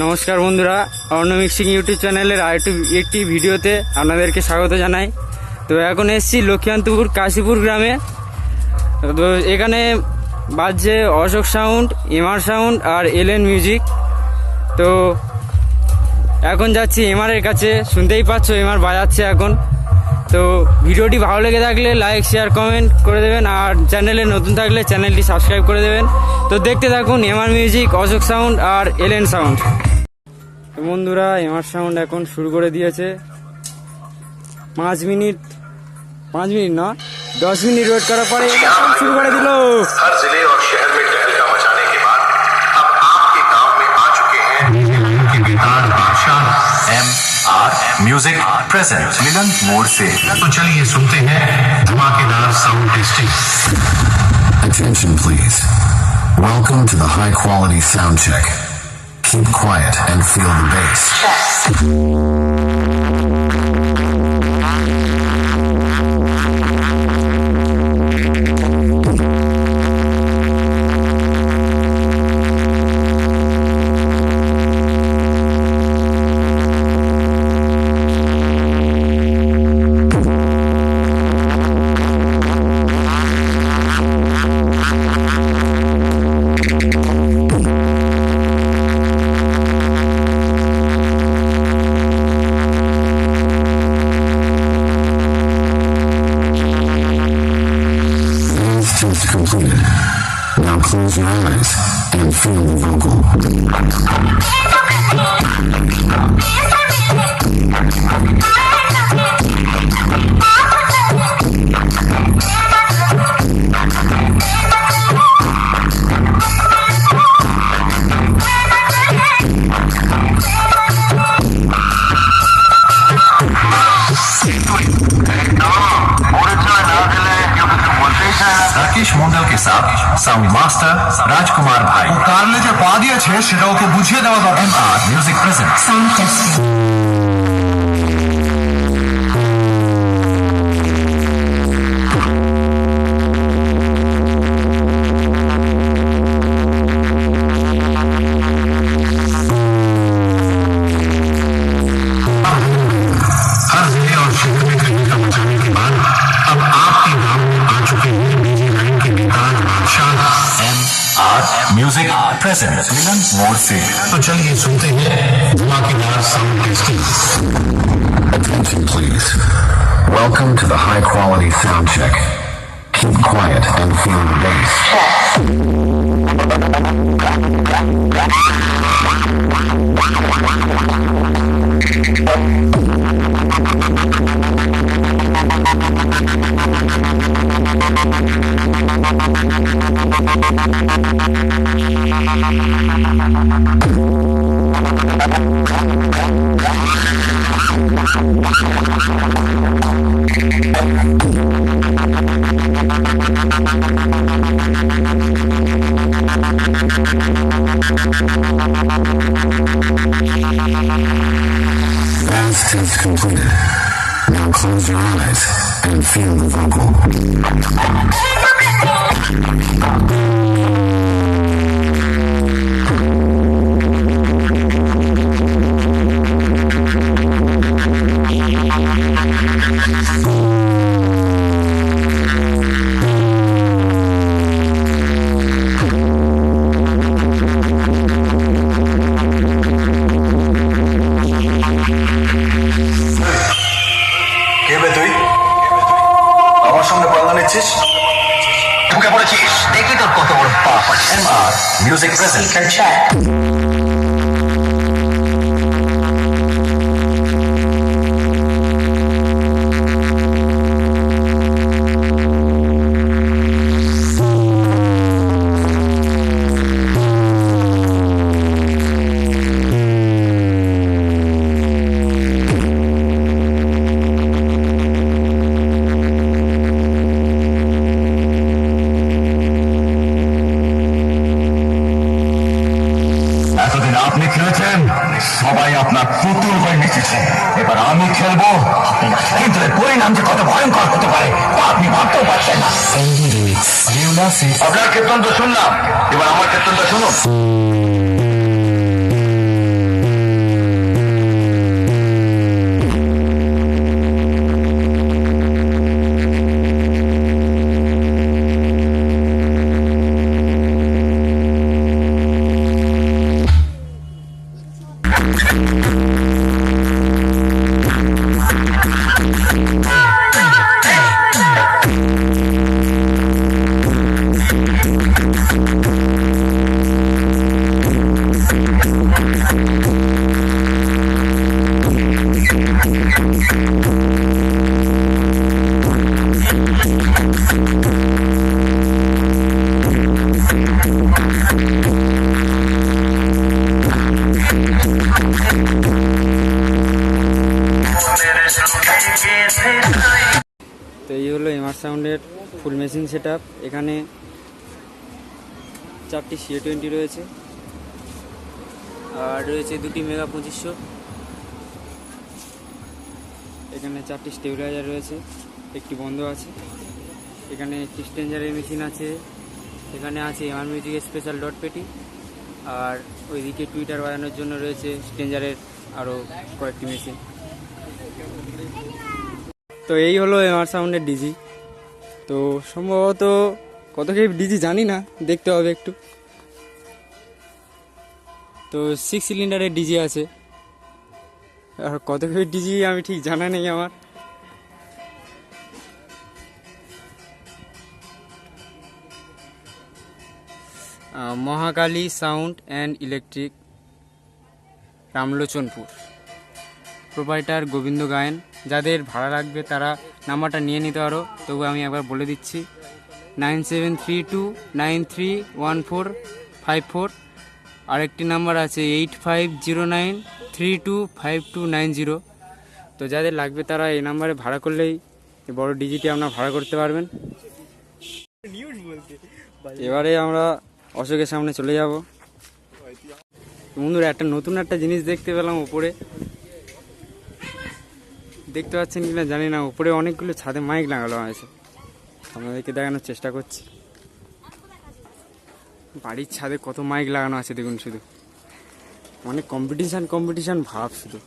নমস্কার বন্ধুরা Arna mixing YouTube চ্যানেলের আরেকটি একটি ভিডিওতে আপনাদেরকে স্বাগত জানাই। তো এখন এসছি লক্ষ্মীকান্তপুর কাশীপুর গ্রামে। তো এখানে বাজছে অশোক সাউন্ড, এমআর সাউন্ড আর এলএন মিউজিক। তো এখন যাচ্ছি এমআরের কাছে, শুনতেই পাচ্ছ এমআর বাজাচ্ছে এখন। তো ভিডিওটি ভালো লেগে থাকলে লাইক শেয়ার কমেন্ট করে দেবেন আর চ্যানেলে নতুন থাকলে চ্যানেলটি সাবস্ক্রাইব করে দেবেন। তো দেখতে থাকুন এমআর মিউজিক অশোক সাউন্ড আর এলএন সাউন্ড বন্ধুরা এমআর সাউন্ড এখন শুরু করে দিয়েছে। পাঁচ মিনিট পাঁচ মিনিট না, দশ মিনিট ওয়েট করার পরে শুরু করে দিল। आर म्यूजिक प्रेजेंट मिलन मोड़ से तो चलिए सुनते हैं धमाकेदार sound testing Attention, please. Welcome to the high quality sound check. Keep quiet and feel the bass. Completed. Now close your eyes and feel the vocal. के साथ साउंड मास्टर राजकुमार भाई কারলে যে পা দিয়েছে সেটা ওকে বুঝিয়ে দেওয়া দরকার M R music present her are music present मिलन मोड़ से तो चलिए सुनते हैं धमाकेदार sound testing Attention, please. Welcome to the high quality sound check. Keep quiet and feel the bass. Dance And feel the vocal. R music present এতদিন সবাই আপনার পুতুল হয়ে নেচেছে। এবার আমি খেলব। কিন্তু এর পরিণাম যে কত ভয়ঙ্কর হতে পারে তা আপনি ভাবতেও পারছেন না। আপনার তো শুনলাম। এবার আমার কীর্তনটা শুনুন। তো এই হলো এমআর সাউন্ডের ফুল মেশিন সেট এখানে চারটি সিএ টোয়েন্টি রয়েছে। আর রয়েছে দুটি মেগা পঁচিশশো। এখানে চারটি স্টেবিলাইজার রয়েছে, একটি বন্ধ আছে। এখানে একটি স্টেঞ্জারের মেশিন আছে। এখানে আছে এমআর মিউজিকের স্পেশাল ডট পেটি আর ওইদিকে টুইটার বাজানোর জন্য রয়েছে স্টেঞ্জারের আরও কয়েকটি মেশিন তো এই হলো এমআর সাউন্ডের ডিজি তো সম্ভবত কত কে ডিজি জানি না, দেখতে হবে একটু। তো সিক্স সিলিন্ডারের ডিজি আছে। আর কত কে ডিজি আমি ঠিক জানা নেই আমার। Mahakali sound and electric Ramlochanpur. Proprietor Gobinda Gayen যাদের ভাড়া লাগবে তারা নাম্বারটা নিয়ে নিতে পারো। তবু আমি একবার বলে দিচ্ছি। Nine seven three two nine three one four five four. আরেকটি নাম্বার আছে eight five zero nine three two five two nine zero. তো যাদের লাগবে তারা এই নাম্বারে ভাড়া করলেই বড় ডিজিটি আপনারা ভাড়া করতে পারবেন। এবারে আমরা অশোকের সামনে চলে যাব। বন্ধুরা, একটা নতুন একটা জিনিস দেখতে পেলাম উপরে। দেখতে পাচ্ছেন কিনা জানি না, উপরে অনেকগুলো ছাদে মাইক লাগানো হয়েছে আপনাদেরকে দেখানোর চেষ্টা করছি। বাড়ির ছাদে কত মাইক লাগানো আছে, দেখুন শুধু। মানে কম্পিটিশান কম্পিটিশান ভাব শুধু।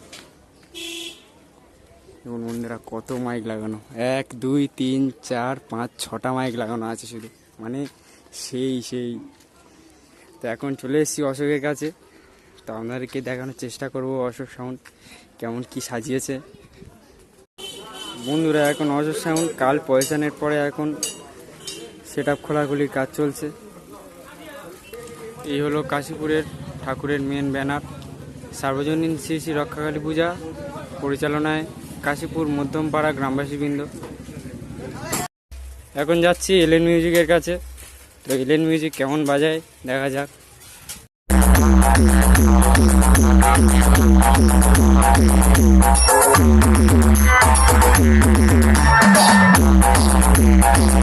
দেখুন বন্ধুরা, কত মাইক লাগানো। এক, দুই, তিন, চার, পাঁচ, ছটা মাইক লাগানো আছে শুধু। মানে সেই সেই। তো এখন চলে এসেছি অশোকের কাছে। তো আপনাদেরকে দেখানোর চেষ্টা করব অশোক সাউন্ড। কেমন কি সাজিয়েছে। বন্ধুরা, এখন সাউন্ড কাল পয়সানের পরে এখন সেট আপ খোলাখুলির কাজ চলছে। এই হলো কাশীপুরের ঠাকুরের মেন ব্যানার সার্বজনীন শ্রী শ্রী রক্ষাকালী পূজা পরিচালনায় কাশীপুর মধ্যমপাড়া গ্রামবাসীবৃন্দ। এখন যাচ্ছি এলেন মিউজিকের কাছে। তো এলেন মিউজিক কেমন বাজায়? দেখা যাক। তো Thank you.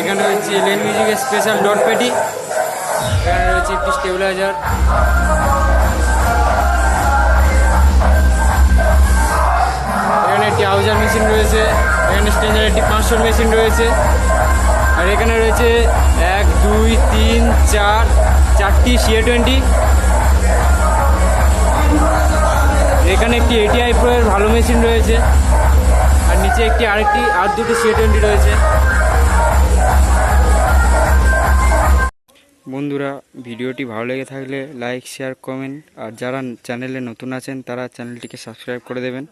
এখানে রয়েছে লেন মিউজিকের স্পেশাল ডট পেটি এখানে রয়েছে একটি স্টেবিলাইজার এখানে একটি আউজার মেশিন রয়েছে, এখানে স্ট্রেঞ্জারের একটি পাঁচশোর মেশিন রয়েছে। আর এখানে রয়েছে এক, দুই, তিন, চার, চারটি সিএ টোয়েন্টি এখানে একটি এটিআই প্রো এর ভালো মেশিন রয়েছে। আর নিচে একটি আরেকটি, আর দুটি সিএ টোয়েন্টি রয়েছে। বন্ধুরা, ভিডিওটি ভালো লেগে থাকলে লাইক শেয়ার কমেন্ট আর যারা চ্যানেলে নতুন আছেন তারা চ্যানেলটিকে সাবস্ক্রাইব করে দেবেন।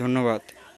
ধন্যবাদ।